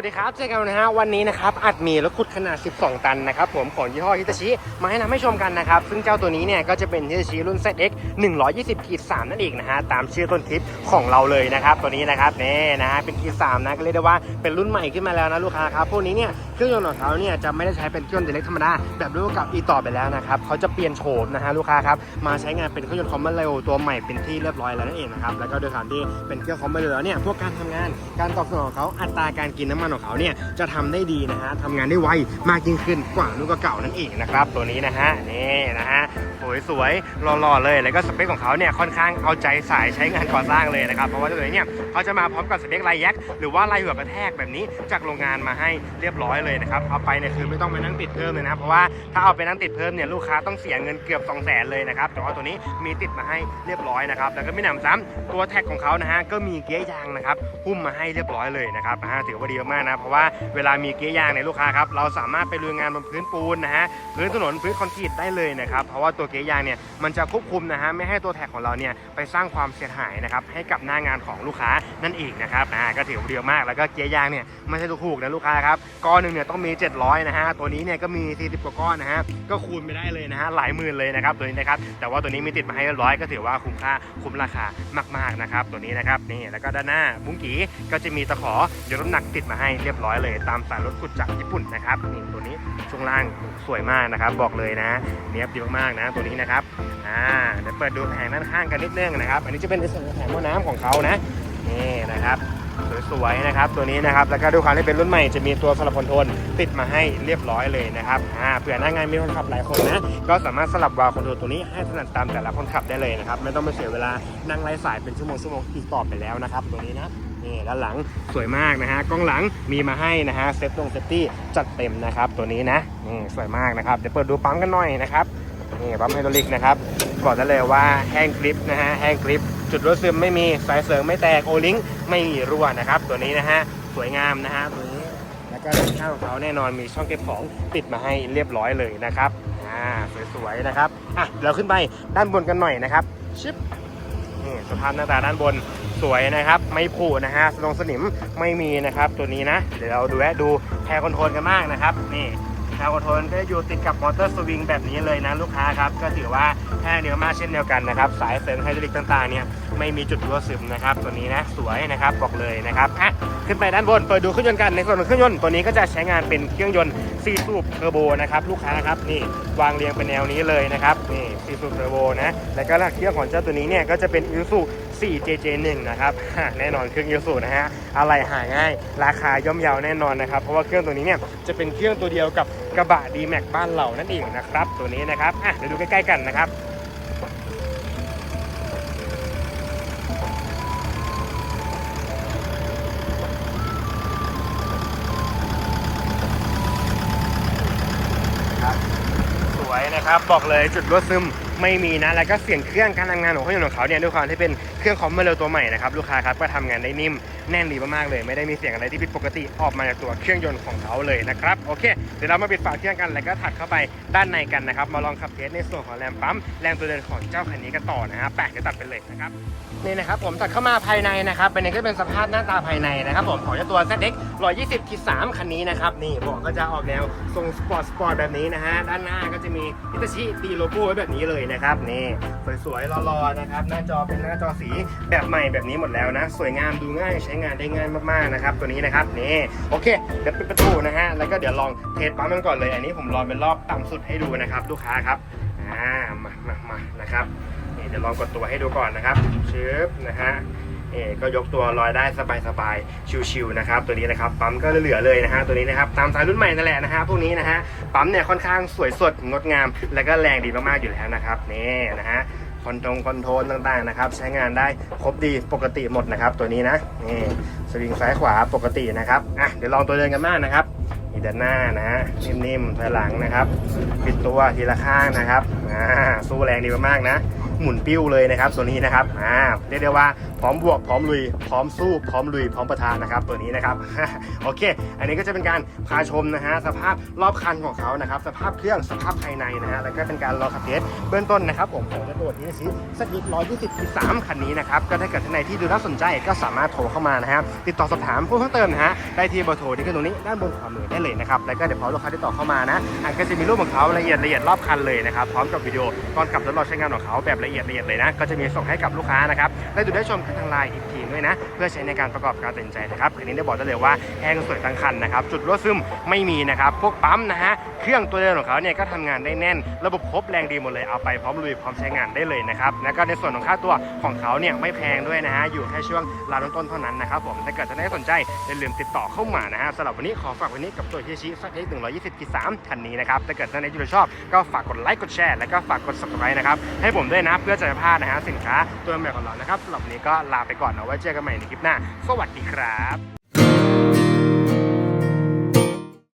วัสดีครับเจอกันนะฮะวันนี้นะครับอัดมีรถขุดขนาด 12 ตันนะครับผมของยี่ห้อฮิตาชิมาให้นำให้ชมกันนะครับ ซึ่งเจ้าตัวนี้เนี่ยก็จะเป็นฮิตาชิรุ่น ZX 120ขีด3นั่นเองนะฮะตามชื่อต้นคลิปของเราเลยนะครับตัวนี้นะครับนี่นะฮะเป็นขีด3นะก็เรียกได้ว่าเป็นรุ่นใหม่ขึ้นมาแล้วนะลูกค้าครับพวกนี้เนี่ย เครื่องยนต์ของเขาเนี่ยจะไม่ได้ใช้เป็นเครื่องยนต์เล็กธรรมดาแบบรุ่นเกับอีต่อไปแล้วนะครับเขาจะเปลี่ยนโฉมนะฮะลูกค้าครับมาใช้งานเป็นเครื่องยนต์คอมมอร์เรลตัวใหม่เป็นที่เรียบร้อยแล้วนั่นเองนะครับแล้วก็โดยการที่เป็นเครื่องคอมมอร์เร็วแล้วเนี่ยพวกการทำงานการตอบสนองของเขาอัตราการกินน้ำมันของเขาเนี่ยจะทำได้ดีนะฮะทำงานได้ไวมากยิ่งขึ้นกว่ารุ่นเก่านั่นเองนะครับตัวนี้นะฮะนี่นะฮะ สวยๆหล่อๆเลย แล้วก็สเปคของเขาเนี่ยค่อนข้างเอาใจสายใช้งานก่อสร้างเลยนะครับ เพราะว่าตัวนี้เนี่ยเขาจะมาพร้อมกับสเปคลายแยกหรือว่าลายหัวกระแทกแบบนี้จากโรงงานมาให้เรียบร้อยเลยนะครับ เอาไปเนี่ยคือไม่ต้องไปนั่งติดเพิ่มเลยนะ เพราะว่าถ้าเอาไปนั่งติดเพิ่มเนี่ยลูกค้าต้องเสียเงินเกือบ2 0 0 0 0 0เลยนะครับ แต่ว่าตัวนี้มีติดมาให้เรียบร้อยนะครับ แล้วก็ไม่หนำซ้ำตัวแท็กของเขานะฮะก็มีเกียร์ยางนะครับ หุ้มมาให้เรียบร้อยเลยนะครับนะฮะถือว่าดีมากๆนะเพราะว่าเวลามีเกียร์ยางเนี่ยลูกค้าครับเราสามารถไปลุยงานบนพื้นปูนนะฮะพื้นถนนพื้นคอนกรีตได้เลยนะครับเพราะว่าตัวเกียร์ยางเนี่ยมันจะควบคุมนะฮะไม่ให้ตัวแท็กของเราเนี่ยไปสร้างความเสียหายนะครับให้กับหน้างานของลูกค้านั่นเองนะครับอ่าก็ถือว่าดีมากแล้วก็เกียร์ยางเนี่ยไม่ใช่ถูกๆนะลูกค้าครับก้อนหนึ่งเนี่ยต้องมี 700นะฮะตัวนี้เนี่ยก็มี 40กว่าก้อนนะฮะก็คูณไปได้เลยนะฮะหลายหมื่นเลยนะครับตัวนี้นะครับแต่ว่าตัวนี้มีติดมาให้เรียบร้อยก็ถือว่าคุ้มค่าคุ้มราคามากๆนะครับตัวนี้นะครับนี่แล้วก็ด้านหน้าบุ้งกีก็จะมีตะขอยกน้ำหนักติดมาให้เรียบร้อยเลย ตามสายรถขุดจากญี่ปุ่นนะครับนี่ตัวนี้ช่วงล่างสวยมากนะครับบอกเลยนะเนี้ยบดีมากๆนะตัวนี้นะครับอ่าเดี๋ยวเปิดดูแผงด้านข้างกันนิดนึงนะครับ อันนี้จะเป็นในส่วนของแผงหม้อน้ำของเขานะนี่นะครับ สวยๆนะครับตัวนี้นะครับแล้วก็ด้วยความที่เป็นรุ่นใหม่จะมีตัวสลับคอนโทรลติดมาให้เรียบร้อยเลยนะครับอ่าเผื่อหน้างานมีคนขับหลายคนนะก็สามารถสลับวาล์วคอนโทรลตัวนี้ให้ถนัดตามแต่ละคนขับได้เลยนะครับไม่ต้องไปเสียเวลานั่งไร้สายเป็นชั่วโมงชั่วโมงอีกต่อไปแล้วนะครับตัวนี้นะนี่ด้านหลังสวยมากนะฮะกล้องหลังมีมาให้นะฮะเซฟตรงเซฟตี้จัดเต็มนะครับตัวนี้นะนี่สวยมากนะครับเดี๋ยวเปิดดูปั๊มกันหน่อยนะครับนี่ปั๊มไฮดรอลิกนะครับบอกได้เลยว่าแห้งกริปนะฮะแห้งกริป จุดรั่วซึมไม่มีสายเสริงไม่แตกโอลิงไม่มีรั่วนะครับ ตัวนี้นะฮะสวยงามนะฮะตัวนี้แล้วก็ด้านข้างของเขาแน่นอนมีช่องเก็บของติดมาให้เรียบร้อยเลยนะครับอ่าสวยๆนะครับอะเราขึ้นไปด้านบนกันหน่อยนะครับชิปนี่สภาพหน้าตาด้านบนสวยนะครับ ไม่ผุนะฮะสนองสนิมไม่มีนะครับ ตัวนี้นะ เดี๋ยวเราดูแวะดูแพรคอนโทรลกันมากนะครับ นี่ แพรคอนโทรลก็อยู่ติดกับมอเตอร์สวิงแบบนี้เลยนะลูกค้าครับก็ถือว่าแพรเดียวมากเช่นเดียวกันนะครับสายเสริมไฮดรอลิกต่างๆเนี่ยไม่มีจุดรั่วซึมนะครับตัวนี้นะสวยนะครับบอกเลยนะครับอะขึ้นไปด้านบนเปิดดูเครื่องยนต์กันในส่วนของเครื่องยนต์ตัวนี้ก็จะใช้งานเป็นเครื่องยนต์4สูบเทอร์โบนะครับลูกค้าครับนี่วางเรียงเป็นแนวนี้เลยนะครับนี่4สูบเทอร์โบนะแล้วก็ลากเครื่องของเจ้าตัวนี้เนี่ยก็จะเป็นอิซู 4JJ1 นะครับแน่นอนเครื่องยูสุนะฮะอะไรหาง่าย ราคาย่อมเยาแน่นอนนะครับเพราะว่าเครื่องตัวนี้เนี่ยจะเป็นเครื่องตัวเดียวกับกระบะ D-Max บ้านเรานั่นเองนะครับตัวนี้นะครับอะเดี๋ยวดูใกล้ๆกันนะครับสวยนะครับบอกเลยจุดรั่วซึม ไม่มีนะ แล้วก็เสียงเครื่องการทำงานของเครื่องของเขาเนี่ยด้วยความที่เป็นเครื่องคอมเมอร์เร็วตัวใหม่นะครับลูกค้าครับก็ทำงานได้นิ่มแน่นดีมากๆเลย ไม่ได้มีเสียงอะไรที่ผิดปกติออกมาจากตัวเครื่องยนต์ของเขาเลยนะครับโอเคเดี๋ยวเรามาปิดฝาเครื่องกันแล้วก็ถัดเข้าไปด้านในกันนะครับมาลองขับเทสในส่วนของแรมปั๊มแรงตัวเดินของเจ้าคันนี้กันต่อนะฮะแปะเดี๋ยวตัดไปเลยนะครับนี่นะครับผมตัดเข้ามาภายในนะครับเป็นนี่ก็เป็นสภาพหน้าตาภายในนะครับผมของเจ้าตัว ZX 120ขีด3คันนี้นะครับนี่เบอกก็จะออกแนวทรงสปอร์ตสปอร์ตแบบนี้นะฮะด้านหน้าก็จะมีฮิตาชิตีโลโก้ไว้แบบนี้เลยนะครับนี่สวยๆรอๆนะครับหน้าจอเป็นหน้าจอสีแบบใหม่แบบนี้หมดแล้วนะ สวยงามดูง่ายใช้งานได้ง่ายมากๆนะครับ ตัวนี้นะครับนี่โอเคเดี๋ยวปิดประตูนะฮะแล้วก็เดี๋ยวลองเทสปั๊มมันก่อนเลยอันนี้ผมรอเป็นรอบต่ำสุดให้ดูนะครับลูกค้าครับอ่ามามามานะครับนี่เดี๋ยวลองกดตัวให้ดูก่อนนะครับชึบนะฮะ เอ่ก็ยกตัวลอยได้สบายๆ ชิวๆนะครับ ตัวนี้นะครับปั๊มก็เหลือๆเลยนะฮะตัวนี้นะครับตามสายรุ่นใหม่นั่นแหละนะฮะพวกนี้นะฮะปั๊มเนี่ยค่อนข้างสวยสดงดงาม แล้วก็แรงดีมากๆอยู่แล้วนะครับนี่นะฮะคอนโทรลคอนโทรลต่างๆนะครับ ใช้งานได้ครบดีปกติหมดนะครับ ตัวนี้นะนี่สวิงซ้ายขวาปกตินะครับอะเดี๋ยวลองตัวเดินกันมากนะครับนี่ด้านหน้านะฮะนิ่มๆถอยหลังนะครับ ปิดตัวทีละข้างนะครับอ่าสู้แรงดีมากๆนะ หมุนปิ้วเลยนะครับตัวนี้นะครับอ่าเรียกได้ว่าพร้อมบวกพร้อมลุยพร้อมสู้พร้อมลุยพร้อมประทานนะครับตัวนี้นะครับโอเค อันนี้ก็จะเป็นการพาชมนะฮะสภาพรอบคันของเขานะครับ สภาพเครื่องสภาพภายในนะฮะแล้วก็เป็นการรอขับเทสเบื้องต้นนะครับผมของตัวที่ซีสกิท120ที่3คันนี้นะครับก็ถ้าเกิดท่านใดที่ดูน่าสนใจก็สามารถโทรเข้ามานะฮะติดต่อสอบถามเพิ่มเติมนะฮะได้ที่เบอร์โทรที่ขึ้นตรงนี้ด้านบนขวามือได้เลยนะครับแล้วก็เดี๋ยวพอลูกค้าติดต่อเข้ามานะอันก็จะมีรูปของเขาละเอียดละเอียดรอบคันเลยนะครับพร้อมกับวิดีโอตอนขับทดลอใช้งานของเขาแบบละเอียดละเอียดเลยนะ ก็จะมีส่งให้กับลูกค้านะครับได้ดูได้ชมกันทางไลน์อีกทีด้วยนะ เพื่อใช้ในการประกอบการตัดสินใจนะครับคันนี้ได้บอกได้เลยว่าแห้งสวยทั้งคันนะครับจุดรั่วซึมไม่มีนะครับพวกปั๊มนะฮะเครื่องตัวเดิมของเขาเนี่ยก็ทำงานได้แน่น ระบบครบแรงดีหมดเลยเอาไปพร้อมลุยพร้อมใช้งานได้เลยนะครับแล้วก็ในส่วนของค่าตัวของเขาเนี่ยไม่แพงด้วยนะฮะอยู่แค่ช่วงราวต้นเท่านั้นนะครับผมถ้าเกิดท่านใดสนใจอย่าลืมติดต่อเข้ามานะฮะสำหรับวันนี้ขอฝากวันนี้กับตัวเฮียชิสักเอ็กหนึ่งร้อยยี่สิบกิสามคันนี้นะครับถ้าเกิดท่านใดที่ชอบก็ฝากกดไลค์กดแชร์แล้วก็ฝากกด subscribe นะครับให้ผมด้วยนะเพื่อจะไม่พลาดนะฮะสินค้าตัวใหม่ของเรานะครับสำหรับวันนี้ก็ลาไปก่อนนะไว้เจอกันใหม่ในคลิปหน้า สวัสดีครับ